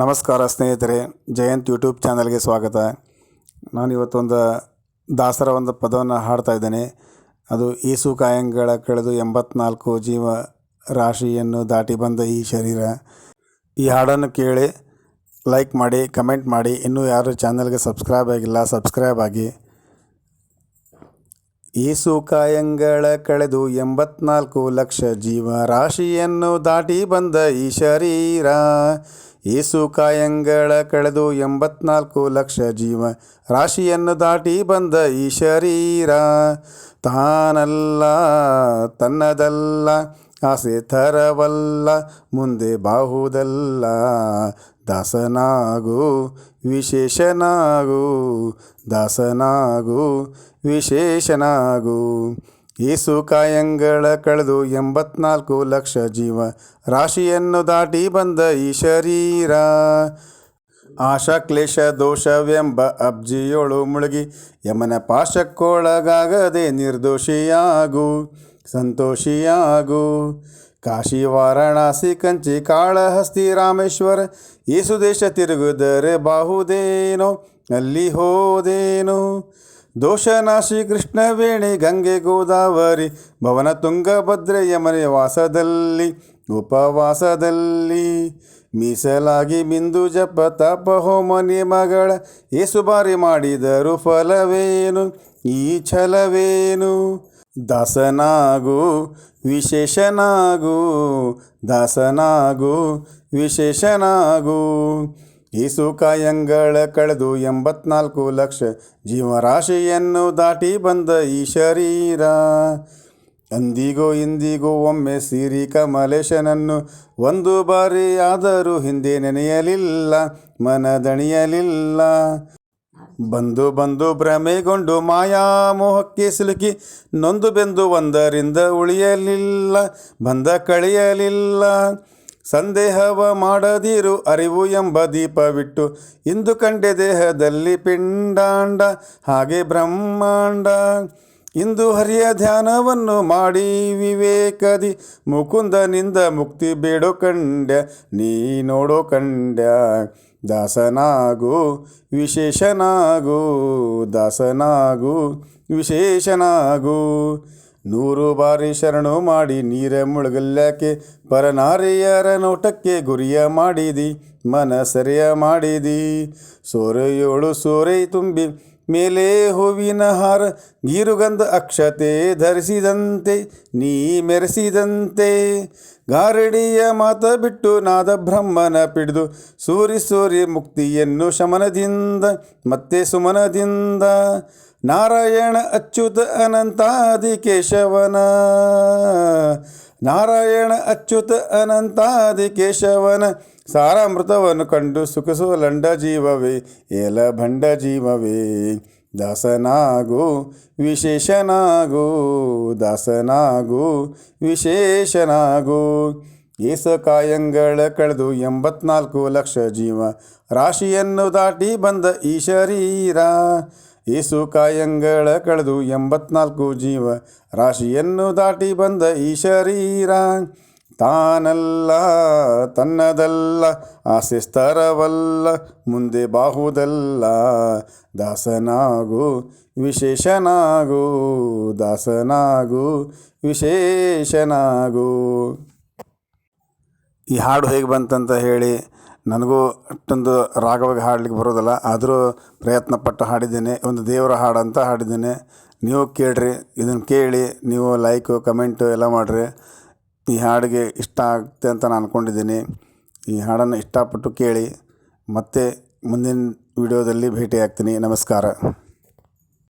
ನಮಸ್ಕಾರ ಸ್ನೇಹಿತರೆ, ಜಯಂತ್ ಯೂಟ್ಯೂಬ್ ಚಾನಲ್ಗೆ ಸ್ವಾಗತ. ನಾನು ಇವತ್ತೊಂದು ದಾಸರ ಒಂದು ಪದವನ್ನು ಹಾಡ್ತಾ ಇದ್ದೇನೆ. ಅದು ಈಸು ಕಾಯಂಗಳ ಕಳೆದು ಎಂಬತ್ನಾಲ್ಕು ಜೀವ ರಾಶಿಯನ್ನು ದಾಟಿ ಬಂದ ಈ ಶರೀರ. ಈ ಹಾಡನ್ನು ಕೇಳಿ ಲೈಕ್ ಮಾಡಿ ಕಮೆಂಟ್ ಮಾಡಿ. ಇನ್ನೂ ಯಾರು ಚಾನಲ್ಗೆ ಸಬ್ಸ್ಕ್ರೈಬ್ ಆಗಿಲ್ಲ ಸಬ್ಸ್ಕ್ರೈಬ್ ಆಗಿ. ಈಸು ಕಾಯಂಗಳ ಕಳೆದು ಎಂಬತ್ನಾಲ್ಕು ಲಕ್ಷ ಜೀವ ರಾಶಿಯನ್ನು ದಾಟಿ ಬಂದ ಈ ಶರೀರ ಈಸು ಕಾಯಂಗಳ ಕಳೆದು ಎಂಬತ್ನಾಲ್ಕು ಲಕ್ಷ ಜೀವ ರಾಶಿಯನ್ನು ದಾಟಿ ಬಂದ ಈ ಶರೀರ, ತಾನಲ್ಲ, ತನ್ನದಲ್ಲ, ಆಸೆ ಥರವಲ್ಲ, ಮುಂದೆ ಬಾಹುದಲ್ಲ ದಾಸನಾಗು, ವಿಶೇಷನಾಗು ದಾಸನಾಗು, ವಿಶೇಷನಾಗು. ಏಸು ಕಾಯಂಗಳ ಕಳೆದು ಎಂಬತ್ನಾಲ್ಕು ಲಕ್ಷ ಜೀವ, ರಾಶಿಯನ್ನು ದಾಟಿ ಬಂದ ಈ ಶರೀರ. ಆಶಾ ಕ್ಲೇಶ ದೋಷವೆಂಬ ಅಬ್ಜಿಯೊಳು ಮುಳುಗಿ, ಯಮನ ಪಾಶಕ್ಕೊಳಗಾಗದೆ ನಿರ್ದೋಷಿಯಾಗು, ಸಂತೋಷಿಯಾಗು. ಕಾಶಿ ವಾರಣಾಸಿ ಕಂಚಿ ಕಾಳಹಸ್ತಿ ರಾಮೇಶ್ವರ ಏಸು ದೇಶ ತಿರುಗುದರೆ ಬಾಹುದೇನೋ, ಅಲ್ಲಿ ಹೋದೇನೋ. ದೋಷನಾಶಿ ಕೃಷ್ಣವೇಣಿ ಗಂಗೆ ಗೋದಾವರಿ, ಭವನ ತುಂಗಭದ್ರೆ ಯಮನೆ ವಾಸದಲ್ಲಿ, ಉಪವಾಸದಲ್ಲಿ. ಮೀಸಲಾಗಿ ಬಿಂದು ಜಪ ತಪ ಹೋಮ ಮಗಳ ಏಸು ಬಾರಿ ಮಾಡಿದರು ಫಲವೇನು, ಈ ಛಲವೇನು? ದಾಸನಾಗು, ವಿಶೇಷನಾಗು ದಾಸನಾಗು, ವಿಶೇಷನಾಗು. ಈಸು ಕಾಯಂಗಳ ಕಳೆದು ಎಂಬತ್ನಾಲ್ಕು ಲಕ್ಷ ಜೀವರಾಶಿಯನ್ನು ದಾಟಿ ಬಂದ ಈ ಶರೀರ. ಅಂದಿಗೋ ಇಂದಿಗೋ ಒಮ್ಮೆ ಸಿರಿ ಕಮಲೇಶನನ್ನು ಒಂದು ಬಾರಿ ಆದರೂ ಹಿಂದೆ ನೆನೆಯಲಿಲ್ಲ, ಮನದಣಿಯಲಿಲ್ಲ. ಬಂದು ಬಂದು ಭ್ರಮೆಗೊಂಡು ಮಾಯಾಮೋಹಕ್ಕೆ ಸಿಲುಕಿ ನೊಂದು ಬೆಂದು ಒಂದರಿಂದ ಉಳಿಯಲಿಲ್ಲ, ಬಂದ ಕಳೆಯಲಿಲ್ಲ. ಸಂದೇಹವ ಮಾಡದಿರು ಅರಿವು ಎಂಬ ದೀಪವಿಟ್ಟು ಇಂದು ಕಂಡೆ ದೇಹದಲ್ಲಿ ಪಿಂಡಾಂಡ, ಹಾಗೆ ಬ್ರಹ್ಮಾಂಡ. ಇಂದು ಹರಿಯ ಧ್ಯಾನವನ್ನು ಮಾಡಿ ವಿವೇಕದಿ, ಮುಕುಂದನಿಂದ ಮುಕ್ತಿ ಬೇಡೋ ಕಂಡ್ಯ, ನೀ ನೋಡೋ ಕಂಡ್ಯ. ದಾಸನಾಗು, ವಿಶೇಷನಾಗು ದಾಸನಾಗು, ವಿಶೇಷನಾಗು. ನೂರು ಬಾರಿ ಶರಣು ಮಾಡಿ ನೀರ ಮುಳುಗಲ್ಯಾಕೆ ಪರನಾರಿಯರ ನೋಟಕ್ಕೆ ಗುರಿಯ ಮಾಡಿದಿ ಮನ ಸರಿಯ ಮಾಡಿದಿ. ಸೋರೆಯೋಳು ಸೋರೆ ತುಂಬಿ ಮೇಲೆ ಹೂವಿನ ಹಾರ ಗೀರುಗಂಧ ಅಕ್ಷತೆ ಧರಿಸಿದಂತೆ, ನೀ ಮೆರೆಸಿದಂತೆ. ಗಾರಡಿಯ ಮಾತ ಬಿಟ್ಟು ನಾದ ಬ್ರಹ್ಮನ ಪಿಡಿದು ಸೂರಿ ಸೂರಿ ಮುಕ್ತಿಯನ್ನು ಶಮನದಿಂದ, ಮತ್ತೆ ಸುಮನದಿಂದ. ನಾರಾಯಣ ಅಚ್ಯುತ ಅನಂತಾದಿ ಕೇಶವನ. ನಾರಾಯಣ ಅಚ್ಯುತ ಅನಂತಾದಿ ಕೇಶವನ. ಸಾರಾಮೃತವನ್ನು ಕಂಡು ಸುಖಸುಲಂಡ ಜೀವವೇ, ಏಲ ಭಂಡ ಜೀವವೇ. ದಾಸನಾಗು, ವಿಶೇಷನಾಗು ದಾಸನಾಗು, ವಿಶೇಷನಾಗು. ಏಸ ಕಾಯಂಗಳ ಕಳೆದು ಎಂಬತ್ನಾಲ್ಕು ಲಕ್ಷ ಜೀವ, ರಾಶಿಯನ್ನು ದಾಟಿ ಬಂದ ಈ ಶರೀರ. ಏಸು ಕಾಯಂಗಳ ಕಳೆದು ಎಂಬತ್ನಾಲ್ಕು ಜೀವ, ರಾಶಿಯನ್ನು ದಾಟಿ ಬಂದ ಈ ಶರೀರ. ತಾನಲ್ಲ, ತನ್ನದಲ್ಲ ಆಸೆ ಸ್ತರವಲ್ಲ ಮುಂದೆ ಬಾಹುದಲ್ಲ. ದಾಸನಾಗು, ವಿಶೇಷನಾಗು ದಾಸನಾಗು, ವಿಶೇಷನಾಗು. ಈ ಹಾಡು ಹೇಗೆ ಬಂತಂತ ಹೇಳಿ ನನಗೂ ಅಷ್ಟೊಂದು ರಾಗವಾಗಿ ಹಾಡಲಿಕ್ಕೆ ಬರೋದಿಲ್ಲ, ಆದರೂ ಪ್ರಯತ್ನ ಪಟ್ಟು ಹಾಡಿದ್ದೇನೆ. ಒಂದು ದೇವರ ಹಾಡು ಅಂತ ಹಾಡಿದ್ದೇನೆ. ನೀವು ಕೇಳ್ರಿ, ಇದನ್ನು ಕೇಳಿ ನೀವು ಲೈಕು, ಕಮೆಂಟು ಎಲ್ಲ ಮಾಡಿರಿ. ಈ ಹಾಡಿಗೆ ಇಷ್ಟ ಆಗುತ್ತೆ ಅಂತ ನಾನು ಅಂದ್ಕೊಂಡಿದ್ದೀನಿ ಈ ಹಾಡನ್ನು ಇಷ್ಟಪಟ್ಟು ಕೇಳಿ ಮತ್ತೆ ಮುಂದಿನ ವಿಡಿಯೋದಲ್ಲಿ ಭೇಟಿಯಾಗ್ತೀನಿ. ನಮಸ್ಕಾರ.